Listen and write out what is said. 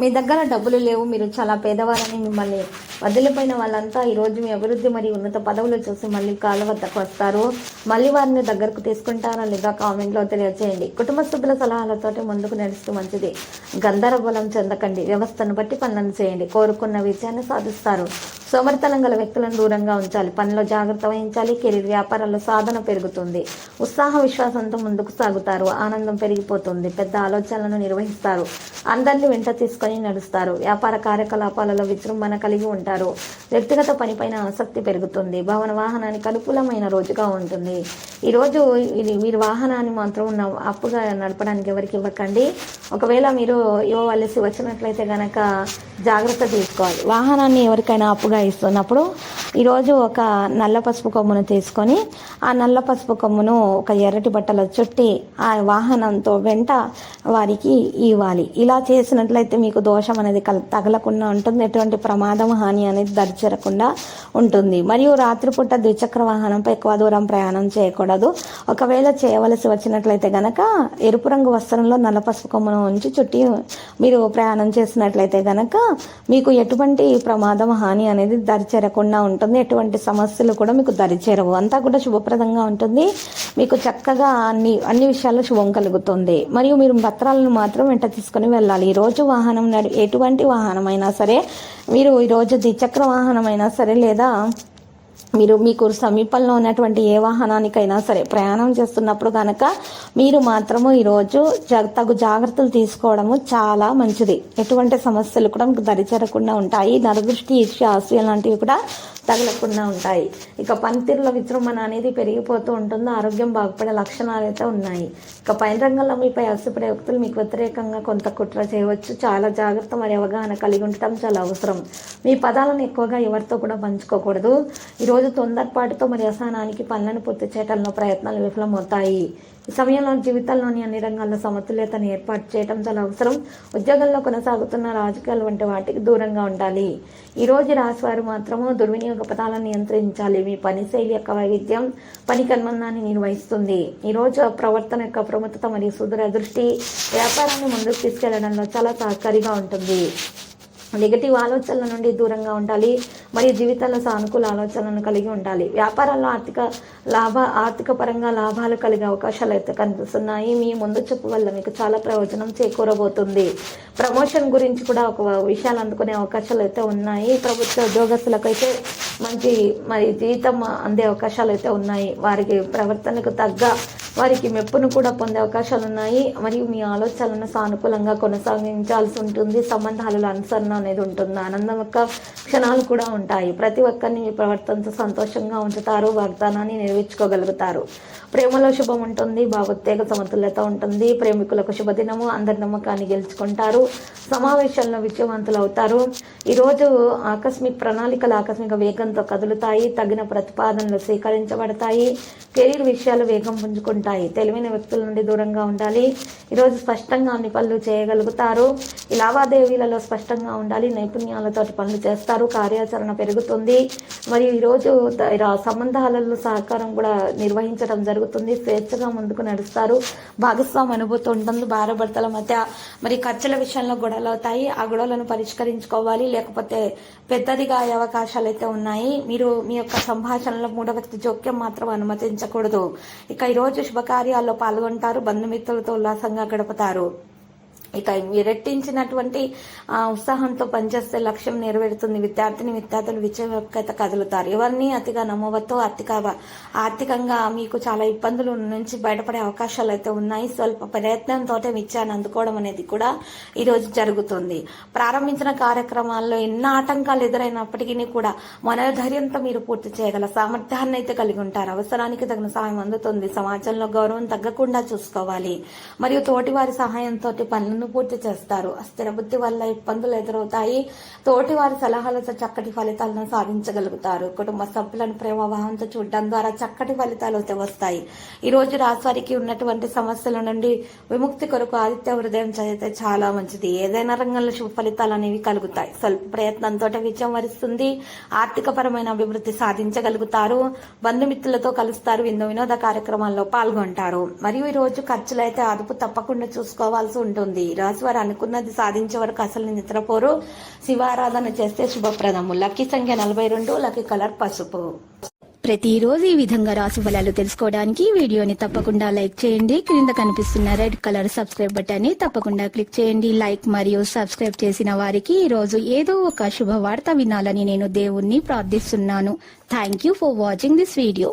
మీ దగ్గర డబ్బులు లేవు మీరు చాలా పేదవారని మిమ్మల్ని వదిలిపోయిన వాళ్ళంతా ఈరోజు మీ అభివృద్ధి మరియు ఉన్నత పదవులు చూసి మళ్ళీ కాళ్ళ వద్దకు వస్తారు. మళ్ళీ వారిని దగ్గరకు తీసుకుంటారా లేదా కామెంట్లో తెలియజేయండి కుటుంబ సభ్యుల సలహాలతోటి ముందుకు నడుస్తూ మంచిది. గందరగోళం చెందకండి. వ్యవస్థను బట్టి పనులను చేయండి. కోరుకున్న విజయాన్ని సాధిస్తారు. సోమరితనం గల వ్యక్తులను దూరంగా ఉంచాలి. పనిలో జాగ్రత్త వహించాలి. కెరీర్ వ్యాపారాల్లో సాధన పెరుగుతుంది. ఉత్సాహ విశ్వాసంతో ముందుకు సాగుతారు. ఆనందం పెరిగిపోతుంది. పెద్ద ఆలోచనలను నిర్వహిస్తారు. అందరినీ వెంట తీసుకొని నడుస్తారు. వ్యాపార కార్యకలాపాలలో విజృంభణ కలిగి ఉంటారు. వ్యక్తిగత పనిపైన ఆసక్తి పెరుగుతుంది. భవన వాహనానికి అనుకూలమైన రోజుగా ఉంటుంది. ఈరోజు ఇది మీరు వాహనాన్ని మాత్రం ఉన్న అప్పుగా నడపడానికి ఎవరికి ఇవ్వకండి. ఒకవేళ మీరు ఇవ్వవలసి వచ్చినట్లయితే కనుక జాగ్రత్త తీసుకోవాలి. వాహనాన్ని ఎవరికైనా అప్పుగా ఇస్తున్నప్పుడు ఈరోజు ఒక నల్ల పసుపు కొమ్మును తీసుకొని ఆ నల్ల పసుపు కొమ్మును ఒక ఎర్రటి బట్టలో చుట్టి ఆ వాహనంతో వెంట వారికి ఇవ్వాలి. ఇలా చేసినట్లయితే మీకు దోషం అనేది కల తగలకుండా ఉంటుంది. ఎటువంటి ప్రమాదం హాని అనేది దరిచేరకుండా ఉంటుంది. మరియు రాత్రిపూట ద్విచక్ర వాహనంపై ఎక్కువ దూరం ప్రయాణం చేయకూడదు. ఒకవేళ చేయవలసి వచ్చినట్లయితే గనక ఎరుపు రంగు వస్త్రంలో నల్ల పసుపు కొమ్మును ఉంచి చుట్టి మీరు ప్రయాణం చేసినట్లయితే గనక మీకు ఎటువంటి ప్రమాదం హాని అనేది దరిచేరకుండా ఉంటుంది. ఎటువంటి సమస్యలు కూడా మీకు దరిచేరవు. అంతా కూడా శుభప్రదంగా ఉంటుంది. మీకు చక్కగా అన్ని అన్ని విషయాల్లో శుభం కలుగుతుంది. మరియు మీరు పత్రాలను మాత్రం వెంట తీసుకొని వెళ్ళాలి. ఈరోజు వాహనం నడి ఎటువంటి వాహనం అయినా సరే మీరు ఈరోజు ద్విచక్ర వాహనం అయినా సరే లేదా మీరు మీకు సమీపంలో ఉన్నటువంటి ఏ వాహనానికైనా సరే ప్రయాణం చేస్తున్నప్పుడు కనుక మీరు మాత్రము ఈరోజు తగు జాగ్రత్తలు తీసుకోవడము చాలా మంచిది. ఎటువంటి సమస్యలు కూడా మీకు దరిచేరకుండా ఉంటాయి. నరదృష్టి ఈర్ష్య ఆశయం లాంటివి కూడా తగలకుండా ఉంటాయి. ఇక పనితీరుల విజృంభణ అనేది పెరిగిపోతూ ఉంటుంది. ఆరోగ్యం బాగుపడే లక్షణాలు అయితే ఉన్నాయి. ఇక పైన రంగంలో మీపై అలసిపడే వ్యక్తులు మీకు వ్యతిరేకంగా కొంత కుట్ర చేయవచ్చు. చాలా జాగ్రత్త మరియు అవగాహన కలిగి ఉండటం చాలా అవసరం. మీ పదాలను ఎక్కువగా ఎవరితో కూడా పంచుకోకూడదు. ఈరోజు తొందరపాటుతో మరి అసహనానికి పనులను పూర్తి చేయడంలో ప్రయత్నాలు విఫలమవుతాయి. ఈ సమయంలో జీవితంలోని అన్ని రంగాల్లో సమతుల్యతను ఏర్పాటు చేయడం చాలా అవసరం. ఉద్యోగంలో కొనసాగుతున్న రాజకీయాలు వంటి వాటికి దూరంగా ఉండాలి. ఈ రోజు రాశివారు మాత్రము దుర్వినియోగ పదాలను నియంత్రించాలి. మీ పని శైలి యొక్క వైవిధ్యం పని కన్మందాన్ని నిర్వహిస్తుంది. ఈ రోజు ప్రవర్తన యొక్క ప్రముఖత మరియు సుదూర దృష్టి వ్యాపారాన్ని ముందుకు తీసుకెళ్ళడంలో చాలా సహకారిగా ఉంటుంది. నెగటివ్ ఆలోచనల నుండి దూరంగా ఉండాలి మరియు జీవితంలో సానుకూల ఆలోచనలను కలిగి ఉండాలి. వ్యాపారాల్లో ఆర్థిక లాభ ఆర్థిక పరంగా లాభాలు కలిగే అవకాశాలు అయితే కనిపిస్తున్నాయి. మీ ముందు చెప్పు వల్ల మీకు చాలా ప్రయోజనం చేకూరబోతుంది. ప్రమోషన్ గురించి కూడా ఒక విషయాలు అందుకునే అవకాశాలు అయితే ఉన్నాయి. ప్రభుత్వ ఉద్యోగస్తులకైతే మంచి మరి జీతం అందే అవకాశాలు అయితే ఉన్నాయి. వారికి ప్రవర్తనకు తగ్గ వారికి మెప్పును కూడా పొందే అవకాశాలు ఉన్నాయి మరియు మీ ఆలోచనలను సానుకూలంగా కొనసాగించాల్సి ఉంటుంది. సంబంధాలలో అనుసరణ అనేది ఉంటుంది. ఆనందం యొక్క క్షణాలు కూడా ఉంటాయి. ప్రతి ఒక్కరిని మీ ప్రవర్తనతో సంతోషంగా ఉంచుతారు. వాగ్దానాన్ని నెరవేర్చుకోగలుగుతారు. ప్రేమలో శుభం ఉంటుంది. భావోద్వేగ సమతుల్యత ఉంటుంది. ప్రేమికులకు శుభదినము. అందరి నమ్మకాన్ని గెలుచుకుంటారు. సమావేశాల్లో విజయవంతులు అవుతారు. ఈరోజు ఆకస్మిక ప్రణాళికలు ఆకస్మిక వేగంతో కదులుతాయి. తగిన ప్రతిపాదనలు స్వీకరించబడతాయి. కెరీర్ విషయాలు వేగం పుంజుకుంటాయి. ఉంటాయి. తెలివైన వ్యక్తుల నుండి దూరంగా ఉండాలి. ఈరోజు స్పష్టంగా అన్ని పనులు చేయగలుగుతారు. ఈ లావాదేవీలలో స్పష్టంగా ఉండాలి. నైపుణ్యాలతోటి పనులు చేస్తారు. కార్యాచరణ పెరుగుతుంది. మరియు ఈరోజు సంబంధాలలో సహకారం కూడా నిర్వహించడం జరుగుతుంది. స్వేచ్ఛగా ముందుకు నడుస్తారు. భాగస్వామి అనుభూతి ఉంటుంది. భారభర్తల మధ్య మరి ఖర్చుల విషయంలో గొడవలు అవుతాయి. ఆ గొడవలను పరిష్కరించుకోవాలి. లేకపోతే పెద్దదిగా అయ్యే అవకాశాలు అయితే ఉన్నాయి. మీరు మీ యొక్క సంభాషణలో మూడవ వ్యక్తి జోక్యం మాత్రం అనుమతించకూడదు. ఇక ఈరోజు శుభకార్యాల్లో పాల్గొంటారు. బంధుమిత్రులతో ఉల్లాసంగా గడుపుతారు. ఇక ఈ రెట్టించినటువంటి ఉత్సాహంతో పనిచేస్తే లక్ష్యం నెరవేరుతుంది. విద్యార్థిని విద్యార్థులు విజయవకత కదులుతారు. ఎవరిని అతిగా నమ్మవద్దు ఆర్థిక ఆర్థికంగా మీకు చాలా ఇబ్బందుల నుంచి బయటపడే అవకాశాలు అయితే ఉన్నాయి. స్వల్ప ప్రయత్నంతో విజయాన్ని అందుకోవడం అనేది కూడా ఈరోజు జరుగుతుంది. ప్రారంభించిన కార్యక్రమాల్లో ఎన్నో ఆటంకాలు ఎదురైనప్పటికీ కూడా మనోధైర్యంతో మీరు పూర్తి చేయగల సామర్థ్యాన్ని అయితే కలిగి ఉంటారు. అవసరానికి తగిన సహాయం అందుతుంది. సమాజంలో గౌరవం తగ్గకుండా చూసుకోవాలి. మరియు తోటి వారి సహాయంతో పనులను పనులను పూర్తి చేస్తారు. స్థిర బుద్ధి వల్ల ఇబ్బందులు ఎదురవుతాయి. తోటి వారి సలహాలతో చక్కటి ఫలితాలను సాధించగలుగుతారు. కుటుంబ సభ్యులను ప్రేమభావంతో చూడడం ద్వారా చక్కటి ఫలితాలు అయితే వస్తాయి. ఈ రోజు రాశివారికి ఉన్నటువంటి సమస్యల నుండి విముక్తి కొరకు ఆదిత్య హృదయం చదివితే చాలా మంచిది. ఏదైనా రంగంలో శుభ ఫలితాలు అనేవి కలుగుతాయి. స్వల్ప ప్రయత్నంతో విజయం వరిస్తుంది. ఆర్థికపరమైన అభివృద్ధి సాధించగలుగుతారు. బంధుమిత్రులతో కలుస్తారు. విందు వినోద కార్యక్రమాల్లో పాల్గొంటారు. మరియు ఈ రోజు ఖర్చులైతే అదుపు తప్పకుండా చూసుకోవాల్సి ఉంటుంది. ఈ రాశి వారు అనుకున్నది సాధించే వరకు అసలు నిద్రపోరు. శివారాధన చేస్తే శుభప్రదము. లక్కీ సంఖ్య నలభై రెండు లక్కీ కలర్ పసుపు. ప్రతిరోజు ఈ విధంగా రాశి ఫలాలు తెలుసుకోవడానికి వీడియోని తప్పకుండా లైక్ చేయండి. క్రింద కనిపిస్తున్న రెడ్ కలర్ సబ్స్క్రైబ్ బటన్ని తప్పకుండా క్లిక్ చేయండి. లైక్ మరియు సబ్స్క్రైబ్ చేసిన వారికి ఈ రోజు ఏదో ఒక శుభవార్త వినాలని నేను దేవుణ్ణి ప్రార్థిస్తున్నాను. Thank you for watching this video